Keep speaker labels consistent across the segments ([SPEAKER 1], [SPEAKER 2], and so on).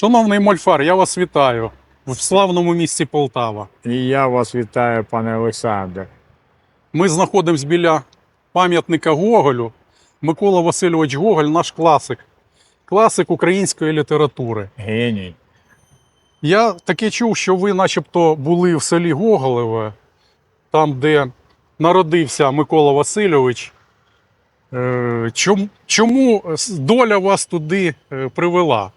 [SPEAKER 1] Шановний Мольфар, я вас вітаю в славному місті Полтава.
[SPEAKER 2] І я вас вітаю, пане Олександр.
[SPEAKER 1] Ми знаходимося біля пам'ятника Гоголю. Микола Васильович Гоголь наш класик, класик української літератури.
[SPEAKER 2] Геній.
[SPEAKER 1] Я таке чув, що ви, начебто, були в селі Гоголеве, там, де народився Микола Васильович. Е, Чому, чому доля вас туди е, привела?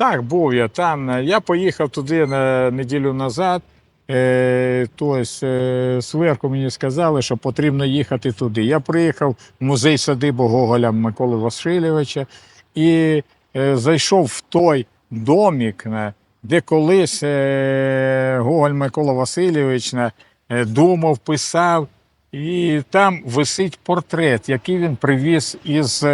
[SPEAKER 2] Так, був я там. Я поїхав туди на неділю назад. Е, тобто, е, зверху мені сказали, що потрібно їхати туди. Я приїхав в музей садибу Гоголя Миколи Васильовича і е, зайшов в той домік, де колись Гоголь Микола Васильович думав, писав. І там висить портрет, який він привіз із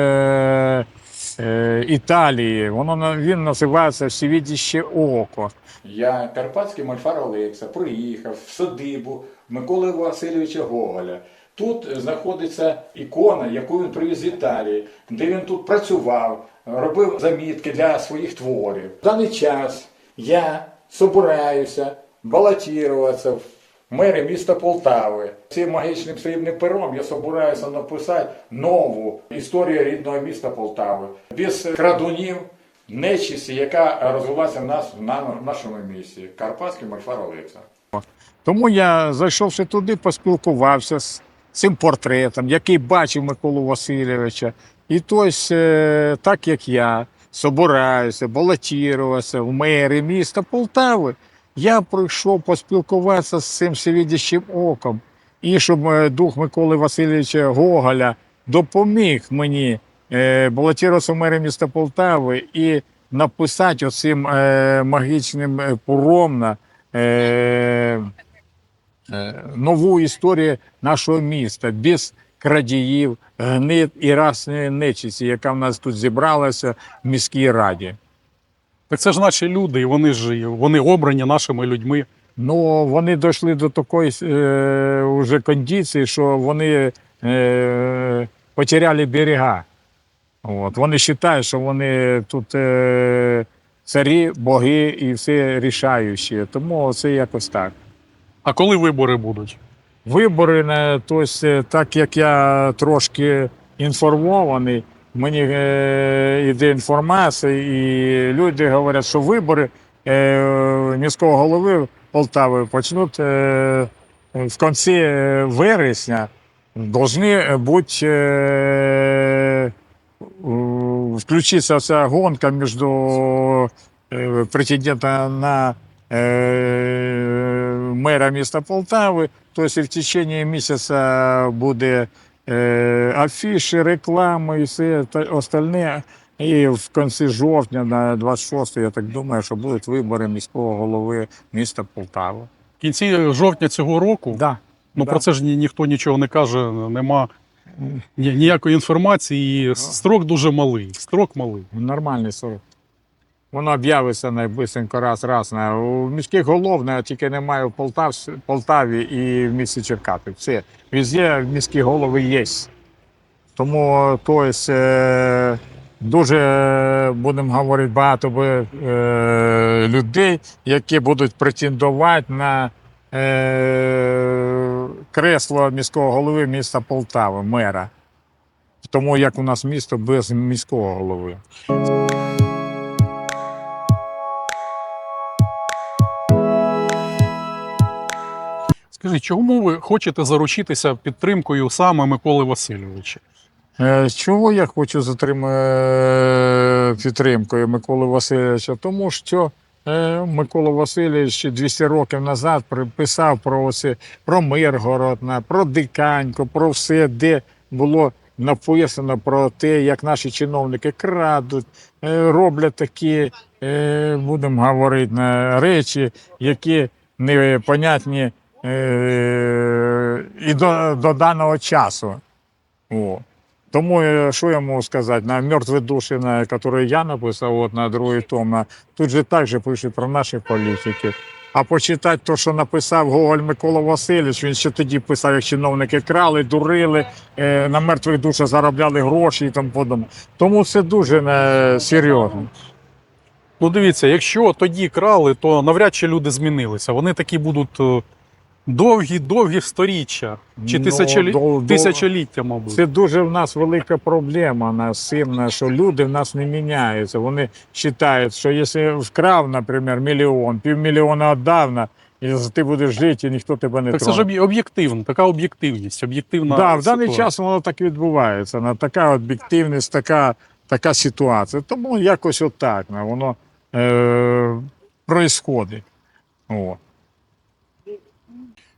[SPEAKER 2] Італії. Воно він називається Всевідіще око. Я, Карпатський мольфар Олекса, приїхав в садибу Миколи Васильовича Гоголя. Тут знаходиться ікона, яку він привіз з Італії, де він тут працював, робив замітки для своїх творів. В даний час я собираюся балотуватися в мери міста Полтави. Цим магічним срібним пером я собираюся написати нову історію рідного міста Полтави. Без крадунів, нечисті, яка розвилася в нас на- нашому місті. Карпатський Олекса. Тому я зайшовши туди, поспілкувався з цим портретом, який бачив Миколу Васильовича. І тось, е, так як я собираюся, балотувався в мери міста Полтави, я прийшов поспілкуватися з цим всевидящим оком. І щоб е, дух Миколи Васильовича Гоголя допоміг мені е, балотуватися в мери міста Полтави і написати оцим е, магічним пуром на е, е, нову історію нашого міста без крадіїв, гнид і расної нечисті, яка в нас тут зібралася в міській раді.
[SPEAKER 1] Так це ж наші люди, і вони ж вони обрані нашими людьми.
[SPEAKER 2] Ну, вони дійшли до такої е, уже кондиції, що вони е, потеряли берега. От. Вони вважають, що вони тут е, царі, боги і все рішаючі. Тому це якось так.
[SPEAKER 1] А коли вибори будуть?
[SPEAKER 2] Вибори, тобто, так як я трошки інформований, мені е, йде інформація, і люди говорять, що вибори е, міського голови Полтави почнуть е, в кінці е, вересня. Должны бути е, включиться ця гонка між е, претендентом на е, мера міста Полтави. Тобто в течение місяця буде е, афіші, реклами і все та- остальне. І в кінці жовтня, на 26 я так думаю, що будуть вибори міського голови міста Полтава.
[SPEAKER 1] В кінці жовтня цього року.
[SPEAKER 2] Да.
[SPEAKER 1] Ну
[SPEAKER 2] да.
[SPEAKER 1] про це ж ні, ніхто нічого не каже, нема ні, ніякої інформації. І строк дуже малий. Строк малий.
[SPEAKER 2] Нормальний сорок. Воно об'явиться найбисенько раз раз. У міських голов на, тільки немає в Полтав, Полтаві і в місті Черкати. Все. Везде міські голови є. Тому то есть, е, дуже будемо говорити, багато е, людей, які будуть претендувати на е, кресло міського голови міста Полтави, мера. Тому як у нас місто без міського голови.
[SPEAKER 1] Скажіть, чому ви хочете заручитися підтримкою саме Миколи Васильовича?
[SPEAKER 2] Е, Чого я хочу затримати підтримкою Миколи Васильовича? Тому що е, Микола Васильович ще 200 років назад писав про оце, про Миргород, на- про Диканьку, про все, де було написано про те, як наші чиновники крадуть, е, роблять такі, е, будемо говорити, речі, які непонятні е, і до, до даного часу. О. Тому е, що я можу сказати, на мертві душі, на які я написав, от на другий том, на, тут же також пишуть про наші політики. А почитати те, що написав Гоголь Микола Васильович, він ще тоді писав, як чиновники крали, дурили, е, на мертвих душах заробляли гроші і тому подобне. Тому це дуже е, серйозно.
[SPEAKER 1] Ну, дивіться, якщо тоді крали, то навряд чи люди змінилися. Вони такі будуть е, довгі, довгі сторіччя. Чи
[SPEAKER 2] Ну,
[SPEAKER 1] тисячолі...
[SPEAKER 2] дов- дов-
[SPEAKER 1] тисячоліття, мабуть.
[SPEAKER 2] Це дуже в нас велика проблема на з цим, що люди в нас не міняються. Вони вважають, що якщо вкрав, наприклад, мільйон, півмільйона віддав, на- і ти будеш жити, і ніхто тебе не
[SPEAKER 1] Так це ж
[SPEAKER 2] троне.
[SPEAKER 1] об'є- об'єктивно, така об'єктивність, об'єктивна.
[SPEAKER 2] Да, в даний
[SPEAKER 1] ситуація.
[SPEAKER 2] час воно так відбувається. На така об'єктивність, така, така ситуація. Тому якось отак на, воно е, происходить. О.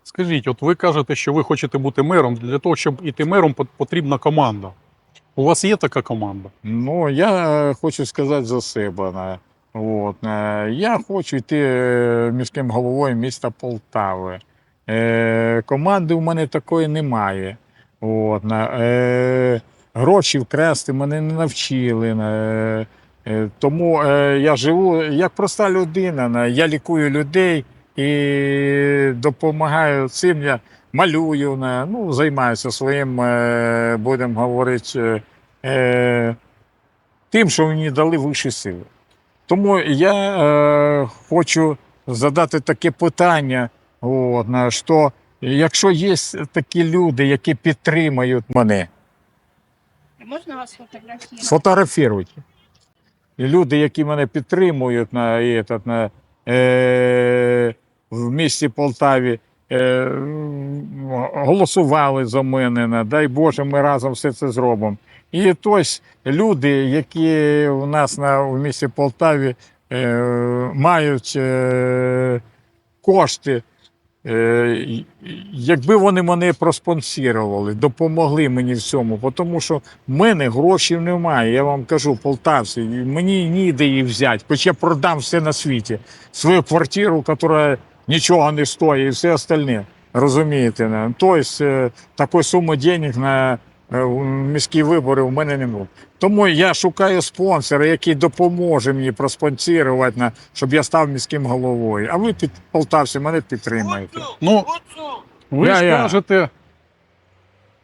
[SPEAKER 1] Скажіть, от ви кажете, що ви хочете бути мером. Для того, щоб іти мером, потрібна команда. У вас є така команда?
[SPEAKER 2] Ну, я хочу сказати за себе. От, е, я хочу йти е, міським головою міста Полтави. Е, команди у мене такої немає. От, гроші вкрасти мене не навчили. на, тому я живу як проста людина. я лікую людей і допомагаю цим. Я малюю, на, ну, займаюся своїм, е, будемо говорити. е, е, тим, що мені дали вищі сили. Тому я хочу задати таке питання: от, що якщо є такі люди, які підтримують мене,
[SPEAKER 3] Можна вас фотографувати?
[SPEAKER 2] сфотографіруйте. Люди, які мене підтримують на, на, е, в місті Полтаві, е, голосували за мене. На, дай Боже, ми разом все це зробимо. І ось люди, які у нас на, в місті Полтаві е, мають е, кошти. Е, якби вони мене проспонсірували, допомогли мені в цьому, тому що в мене грошей немає. Я вам кажу, полтавці, мені ніде їх взяти, хоч я продам все на світі, свою квартиру, яка нічого не стоїть, і все остальне. Розумієте? не? Тобто е, такої суми денег на е, міські вибори у мене не було. Тому я шукаю спонсора, який допоможе мені проспонсірувати, щоб я став міським головою. А ви під полтавці мене підтримаєте.
[SPEAKER 1] Ну, ви ж
[SPEAKER 2] Я-я.
[SPEAKER 1] кажете.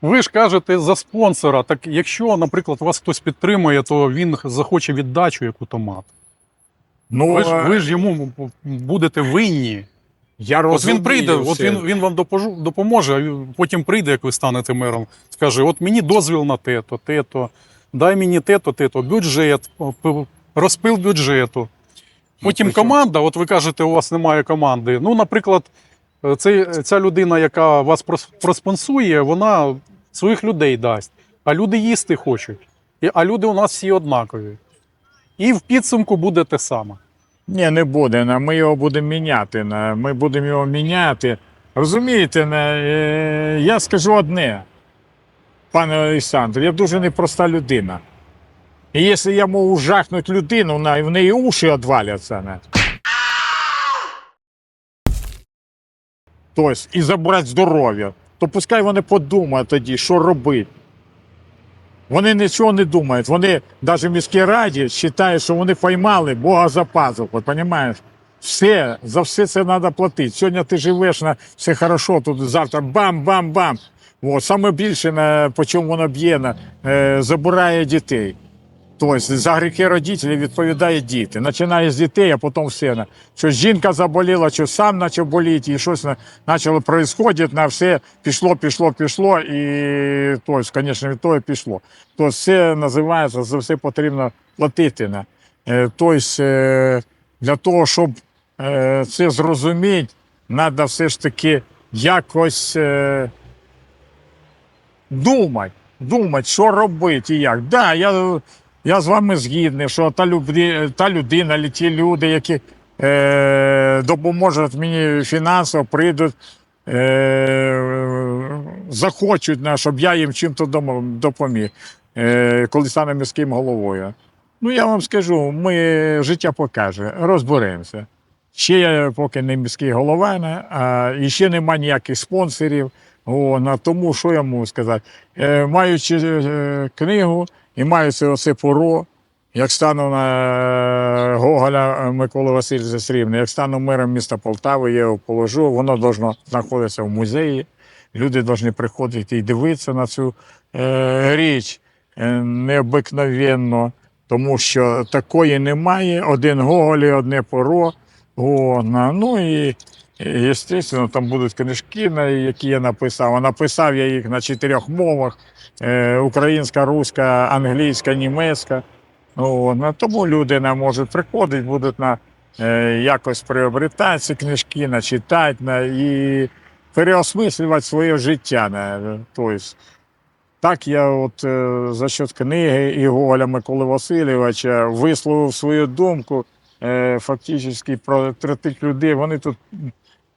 [SPEAKER 1] Ви ж кажете за спонсора. Так якщо, наприклад, вас хтось підтримує, то він захоче віддачу яку-то мати.
[SPEAKER 2] Ну,
[SPEAKER 1] Ви ж, ви ж йому будете винні.
[SPEAKER 2] Я
[SPEAKER 1] От він прийде, от він, він вам допоможе, а потім прийде, як ви станете мером, скаже: от мені дозвіл на те-то, те-то, дай мені те-то, те-то, бюджет, розпил бюджету. Потім
[SPEAKER 2] Ну,
[SPEAKER 1] команда, от ви кажете, у вас немає команди. Ну, наприклад, е, цей, ця людина, яка вас прос- проспонсує, вона своїх людей дасть. А люди їсти хочуть. А люди у нас всі однакові. І в підсумку буде те саме.
[SPEAKER 2] Ні, не буде. Ми його будемо міняти. Ми будемо його міняти. Розумієте, е, я скажу одне, пане Олександр, я дуже непроста людина. І якщо я можу жахнути людину, в неї уші відваляться. Тобто, і забрати здоров'я, то пускай вони подумають тоді, що робити. Вони нічого не думають. Вони навіть в міській раді вважають, що вони поймали Бога за пазуху, розумієш? Все, за все це треба платити. Сьогодні ти живеш на все хорошо, тут завтра бам-бам-бам. От, саме більше, на, по чому воно б'є, е, забирає дітей. Тобто за гріхи родителів відповідають діти. Починає з дітей, а потім все. Що жінка заболіла, що сам почав боліти, і щось почало відбуватися, на все пішло, пішло, пішло, і тобто, звісно, від того пішло. Тобто все називається, за все потрібно платити. Е, Тобто, е, для того, щоб е, це зрозуміти, треба все ж таки якось. думати, думати, що робити і як. Да, я, я з вами згідний, що та, люблі, та людина, ті люди, які е, допоможуть мені фінансово, прийдуть, е, захочуть, щоб я їм чим-то допоміг, е, коли стану міським головою. Ну, я вам скажу, ми життя покаже, розберемося. Ще я поки не міський голова, а ще нема ніяких спонсорів. О, тому, що я можу сказати? Е, маючи е, книгу і маючи оце поро, як стану на Гоголя Миколи Васильовича Срібне, як стану мером міста Полтави, я його положу, воно должно знаходитися в музеї. Люди повинні приходити і дивитися на цю е, річ е, необикновенно. тому що такої немає. Один Гоголь і одне Поро. О, ну і, звісно, там будуть книжки, які я написав. А написав я їх на чотирьох мовах: е, українська, руська, англійська, німецька. О, на, тому люди не можуть приходити, будуть на, е, якось приобретати ці книжки, на, читати на, і переосмислювати своє життя. На, тобто, так я от е, за счет книги і Гоголя Миколи Васильовича висловив свою думку е, фактично про, про тих людей. Вони тут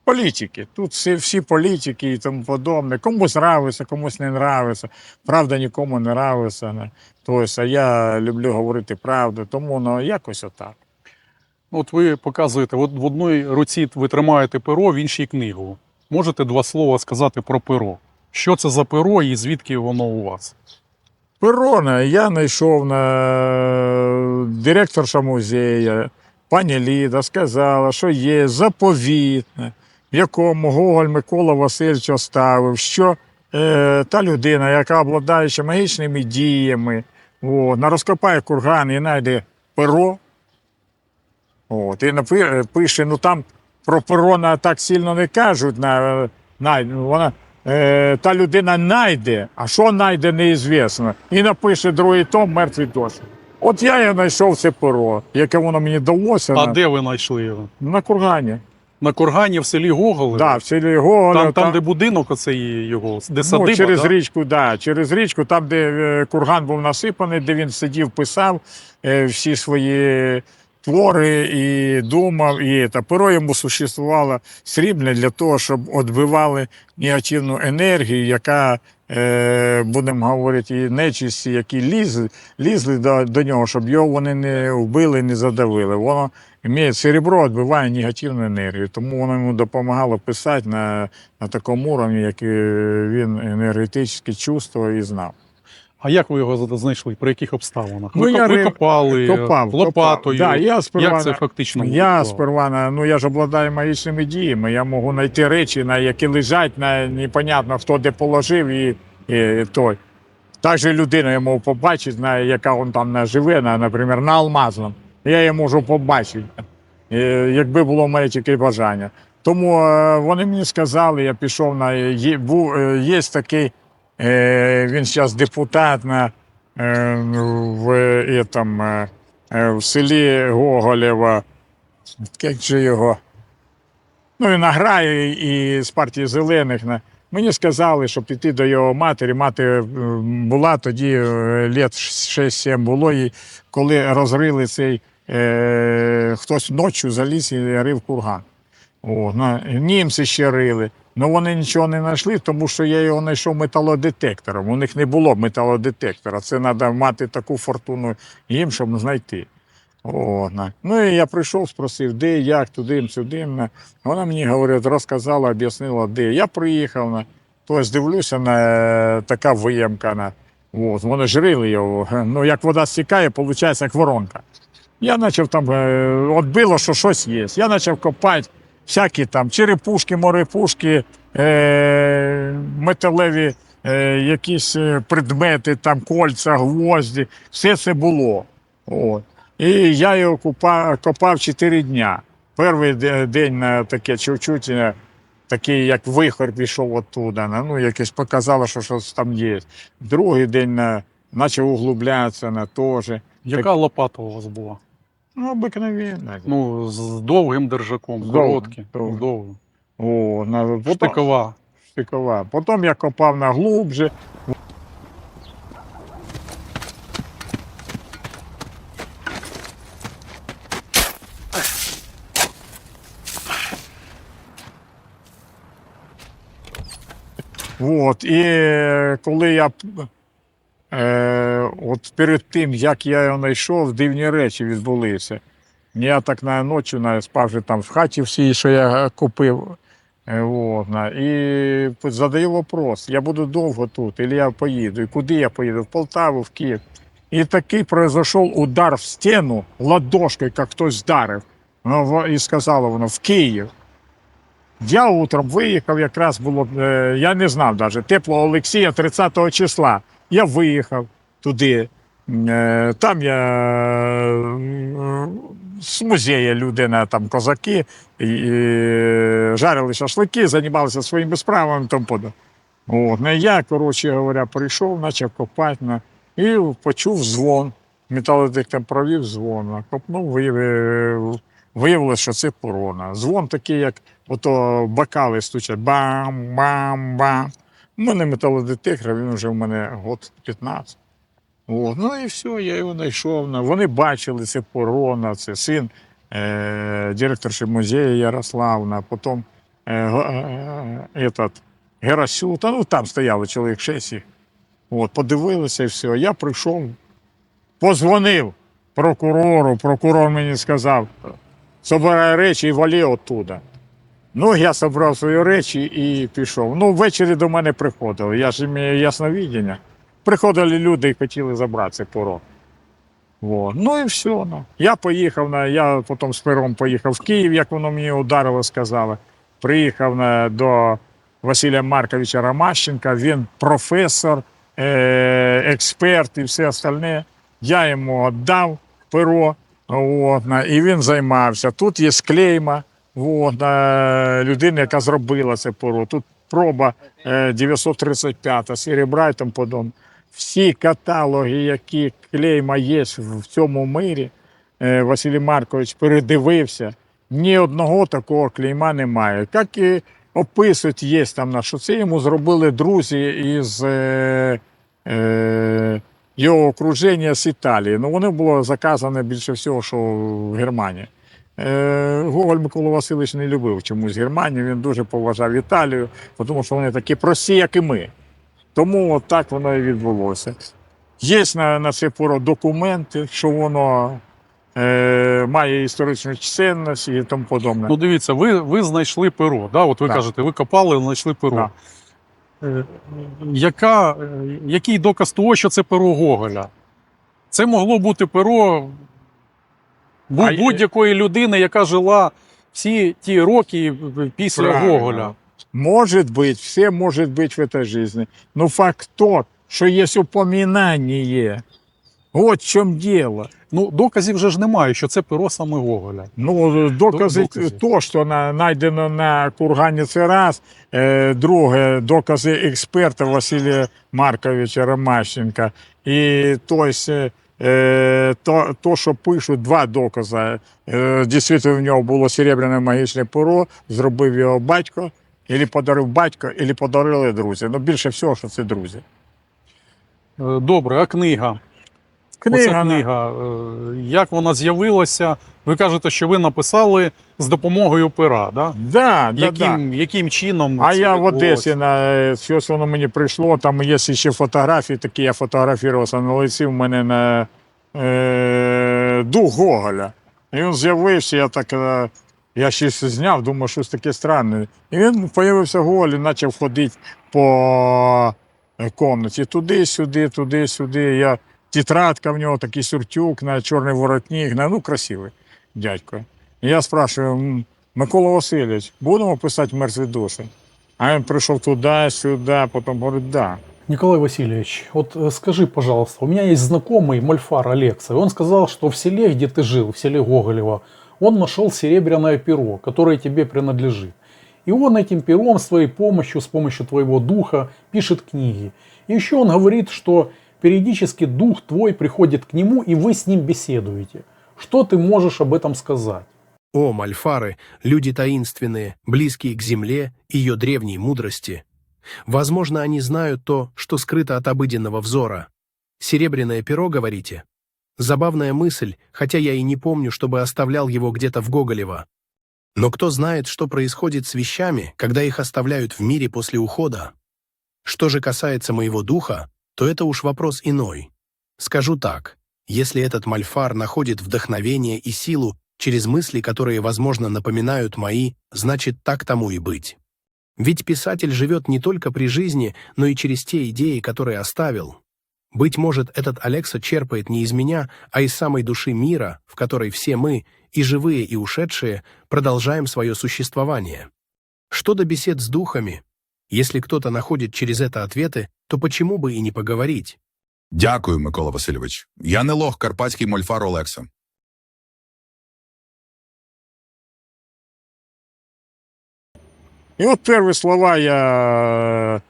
[SPEAKER 2] політики. Тут всі, всі політики і тому подобне. Комусь нравиться, комусь не нравиться. Правда нікому не нравиться. Не. Тобто, а я люблю говорити правду, тому ну, якось отак.
[SPEAKER 1] От ви показуєте, от в одній руці ви тримаєте перо, в іншій книгу. Можете два слова сказати про перо? Що це за перо і звідки воно у вас?
[SPEAKER 2] Перона я знайшов на директорша музею, пані Ліда сказала, що є заповітне, в якому Гоголь Микола Васильович оставив, що е, та людина, яка обладаючи магічними діями, о, на розкопає курган і знайде перо. От, і напи- пише, ну там про перона так сильно не кажуть. На, на, вона, е, та людина найде, а що найде, неізвісно. І напише другий том мертвий дощ. От я і знайшов це перо, яке воно мені далося
[SPEAKER 1] А
[SPEAKER 2] на,
[SPEAKER 1] де ви знайшли його?
[SPEAKER 2] на кургані.
[SPEAKER 1] На кургані в селі Гоголи?
[SPEAKER 2] Да, в селі Гоголя,
[SPEAKER 1] Там, там, де будинок оцей його, де садиба,
[SPEAKER 2] ну, через
[SPEAKER 1] да?
[SPEAKER 2] річку, да, через річку, там, де е, курган був насипаний, де він сидів, писав е, всі свої твори і думав. І та перо йому существувало срібне для того, щоб відбивали негативну енергію, яка, будемо говорити, і нечисті, які лізли, лізли до, до нього, щоб його вони не вбили, не задавили. Воно серебро відбиває негативну енергію, тому воно йому допомагало писати на на такому рівні, як е, він енергетично чувствував і знав.
[SPEAKER 1] А як ви його знайшли? При яких обставинах?
[SPEAKER 2] Ну,
[SPEAKER 1] ви,
[SPEAKER 2] я
[SPEAKER 1] ви копали
[SPEAKER 2] Копав,
[SPEAKER 1] лопатою.
[SPEAKER 2] Копав. Да, я сперва,
[SPEAKER 1] Як це фактично?
[SPEAKER 2] я
[SPEAKER 1] було?
[SPEAKER 2] сперва, на- ну я ж обладаю магічними діями, я можу знайти речі, на які лежать, на непонятно хто де положив і, і той. Так же людину я можу побачити, на, яка он там на- живе, на, наприклад, на алмазному. Я її можу побачити, е, якби було моє тільки бажання. Тому е, вони мені сказали, я пішов на є, був, е, є такий, він зараз депутат на, е, в, е, там, е, в селі Гоголєва. Як же його? Ну, він награє і з партії зелених. Мені сказали, щоб піти до його матері. Мати була тоді літ 6-7 було, і коли розрили цей е, хтось ночі заліз і рив курган. О, на, німці ще рили. Ну вони нічого не знайшли, тому що я його знайшов металодетектором. У них не було металодетектора. Це треба мати таку фортуну їм, щоб знайти. О. Ну і я прийшов, спросив, де, як, туди, сюди. Вона мені говорить, розказала, об'яснила, де. Я приїхав. На. Тобто дивлюся на е, така виямка. На. От, вони ж рили його. Ну, як вода стікає, виходить, як воронка. Я почав там, е, от було, що щось є. Я почав копати всякі там черепушки, морепушки, е, металеві е, якісь е, предмети, там кольця, гвозді, все це було. От. І я його купа, копав 4 дня. Перший день на таке чуть-чуть, е, такий, як вихор пішов оттуда. на, Ну, якесь показало, що щось там є. Другий день на, почав углублятися на теж.
[SPEAKER 1] Яка лопата у вас була?
[SPEAKER 2] Ну, обикновенно.
[SPEAKER 1] Ну, з довгим держаком,
[SPEAKER 2] З
[SPEAKER 1] короткі.
[SPEAKER 2] довгим,
[SPEAKER 1] з довгим.
[SPEAKER 2] О, на,
[SPEAKER 1] Штикова.
[SPEAKER 2] штикова. Потім я копав на глубже. От, і е, коли я е, от перед тим, як я його знайшов, дивні речі відбулися. Я так на ночі спав же там в хаті всі, що я купив. Е, і задаю вопрос, я буду довго тут, або я поїду. І куди я поїду? В Полтаву, в Київ. І такий произошов удар в стіну ладошкою, як хтось вдарив. Ну, і сказало воно в Київ. Я утром виїхав, якраз було, е, я не знав навіть, теплого Олексія 30 числа. Я виїхав туди. Е, Там я е, з музею людина, там козаки, і, і жарили шашлики, займалися своїми справами тому подобне. От. Ну, я, коротше говоря, прийшов, почав копати на, і почув дзвон. Металодетектор провів дзвон, копнув, виявив, виявилося, що це порона. Дзвон такий, як ото бокали стучать бам-бам-бам. У мене металодетектор, він вже в мене год 15. От. Ну і все, я його знайшов. Вони бачили, це порона, це син е, директорши музею Ярославна, потім е, е, этот, Герасю, ну там стояли чоловік шесть їх. От, подивилися і все. Я прийшов, позвонив прокурору, прокурор мені сказав, собирай речі і валі оттуда. Ну, я зібрав свої речі і пішов. Ну, ввечері до мене приходили. Я ж маю ясновидіння. Приходили люди і хотіли забрати порог. Вот. Ну і все. Ну. Я поїхав на, я потім з пером поїхав в Київ, як воно мені ударило, сказали. Приїхав на, до Василя Марковича Ромащенка, він професор, е, експерт і все остальне. Я йому віддав перо, от, і він займався. Тут є склейма от, на людини, яка зробила це перо. Тут проба е, 935 серебра і тому подобне. Всі каталоги, які клейма є в цьому мирі, е, Василій Маркович передивився. Ні одного такого клейма немає. Як і описують, є там на що це йому зробили друзі із е, е, його окруження з Італії. Ну, воно було заказане більше всього, що в Германії. Е, Гоголь Микола Васильович не любив чомусь Германію, він дуже поважав Італію, тому що вони такі прості, як і ми. Тому от так воно і відбулося. Є на, на це поро документи, що воно е, має історичну цінність і тому подобне.
[SPEAKER 1] Ну, дивіться, ви, ви знайшли перо. Да? От ви
[SPEAKER 2] Так.
[SPEAKER 1] кажете, ви копали, знайшли перо.
[SPEAKER 2] Так.
[SPEAKER 1] Е, Яка, е, який доказ того, що це перо Гоголя? Це могло бути перо будь-якої людини, яка жила всі ті роки після
[SPEAKER 2] Правильно.
[SPEAKER 1] Гоголя.
[SPEAKER 2] Может быть, все может быть в этой жизни. Но факт тот, что есть упоминание. Вот в чем дело.
[SPEAKER 1] Ну, доказів вже ж немає, що це перо саме Гоголя.
[SPEAKER 2] Ну, докази,
[SPEAKER 1] докази.
[SPEAKER 2] то, що на, знайдено на кургані, це раз. Е, друге, докази експерта Василія Марковича Ромащенка. І то, есть, е, то, то, що пишуть, два докази. Е, дійсно, в нього було серебряне магічне перо, зробив його батько, або подарив батько, або подарили друзі. Ну, більше всього, що це друзі.
[SPEAKER 1] Е, Добре, а книга? Оця книга, е, як вона з'явилася? Ви кажете, що ви написали з допомогою пера, да?
[SPEAKER 2] Да, да, да.
[SPEAKER 1] яким, яким чином?
[SPEAKER 2] А
[SPEAKER 1] це
[SPEAKER 2] я в? Одесі на щось воно мені прийшло. Там є ще фотографії, такі я фотографувався на лиці. В мене на е, дух Гоголя. І він з'явився, я так. Е, я щось зняв, думаю, щось таке странне. І він з'явився Гоголь і почав ходити по е, комнаті. Туди-сюди, туди-сюди. Я, тетрадка в нього, такий сюртюк на чорний воротник. на- Ну, красивий дядько. І я спрашиваю, «М, Микола Васильович, будемо писати мертві душі? А він прийшов туди, сюди, потім говорить, да.
[SPEAKER 1] Николай Васильевич, вот э, скажи, пожалуйста, у меня есть знакомый Мольфар Алекса, и он сказал, что в селе, где ты жил, в селе Гоголева, он нашел серебряное перо, которое тебе принадлежит. И он этим пером, с твоей помощью, с помощью твоего духа, пишет книги. И еще он говорит, что периодически дух твой приходит к нему, и вы с ним беседуете. Что ты можешь об этом сказать?
[SPEAKER 4] О, мальфары, люди таинственные, близкие к земле, ее древней мудрости. Возможно, они знают то, что скрыто от обыденного взора. Серебряное перо, говорите? Забавная мысль, хотя я и не помню, чтобы оставлял его где-то в Гоголево. Но кто знает, что происходит с вещами, когда их оставляют в мире после ухода? Что же касается моего духа, то это уж вопрос иной. Скажу так, если этот мальфар находит вдохновение и силу через мысли, которые, возможно, напоминают мои, значит, так тому и быть. Ведь писатель живет не только при жизни, но и через те идеи, которые оставил. Быть может, этот Алекса черпает не из меня, а из самой души мира, в которой все мы, и живые, и ушедшие, продолжаем свое существование. Что до бесед с духами? Если кто-то находит через это ответы, то почему бы и не поговорить?
[SPEAKER 5] Дякую, Микола Васильович. Я не лох карпатський мольфар Олекса.
[SPEAKER 2] І от перші слова я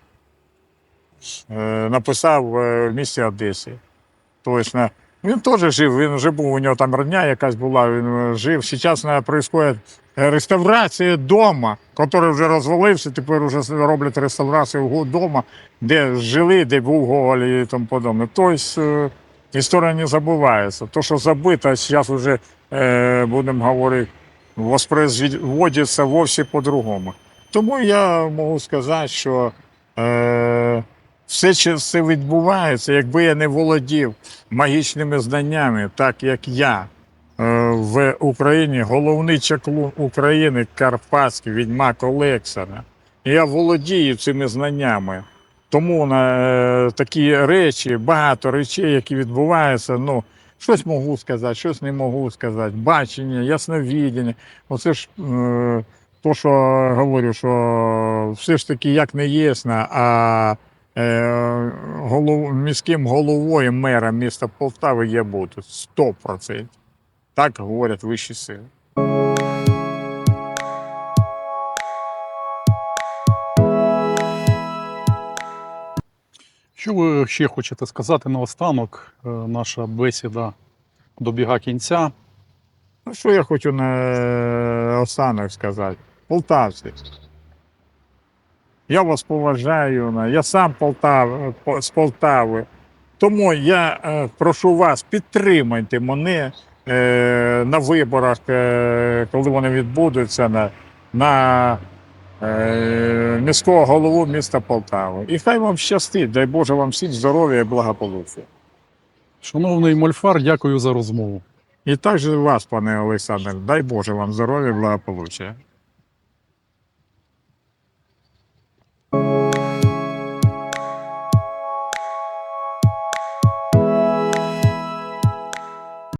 [SPEAKER 2] е, написав е, в місті Одесі. Тобто, на- він теж жив, він вже був, у нього там родня якась була, він е, жив. Зараз відбувається реставрація дома, який вже розвалився, тепер вже роблять реставрацію дома, де жили, де був Гоголь і тому подобне. Тобто історія не забувається. То, що забито, зараз вже, будемо говорити, воспроизводиться вовсе по-другому. Тому я можу сказати, що е, все це відбувається, якби я не володів магічними знаннями, так як я в Україні, головний чаклун України, Карпатський відьмак Олексана. Я володію цими знаннями. Тому на е, такі речі, багато речей, які відбуваються, ну, щось можу сказати, щось не можу сказати. Бачення, ясновідіння. Оце ж е, то, що говорю, що все ж таки як не єсно, а е, голов, міським головою мера міста Полтави я буду 100%. Так говорять вищі сили.
[SPEAKER 1] Що ви ще хочете сказати наостанок? Е, Наша бесіда добіга кінця.
[SPEAKER 2] Ну, що я хочу на останок сказати? Полтавці. Я вас поважаю, я сам Полтав, з Полтави. Тому я е, прошу вас, підтримайте мене Е, на виборах, е, коли вони відбудуться, на на е, міського голову міста Полтави. І хай вам щастить, дай Боже вам всіх здоров'я і благополуччя.
[SPEAKER 1] Шановний Мольфар, дякую за розмову.
[SPEAKER 2] І також вас, пане Олександр, дай Боже вам здоров'я і благополуччя.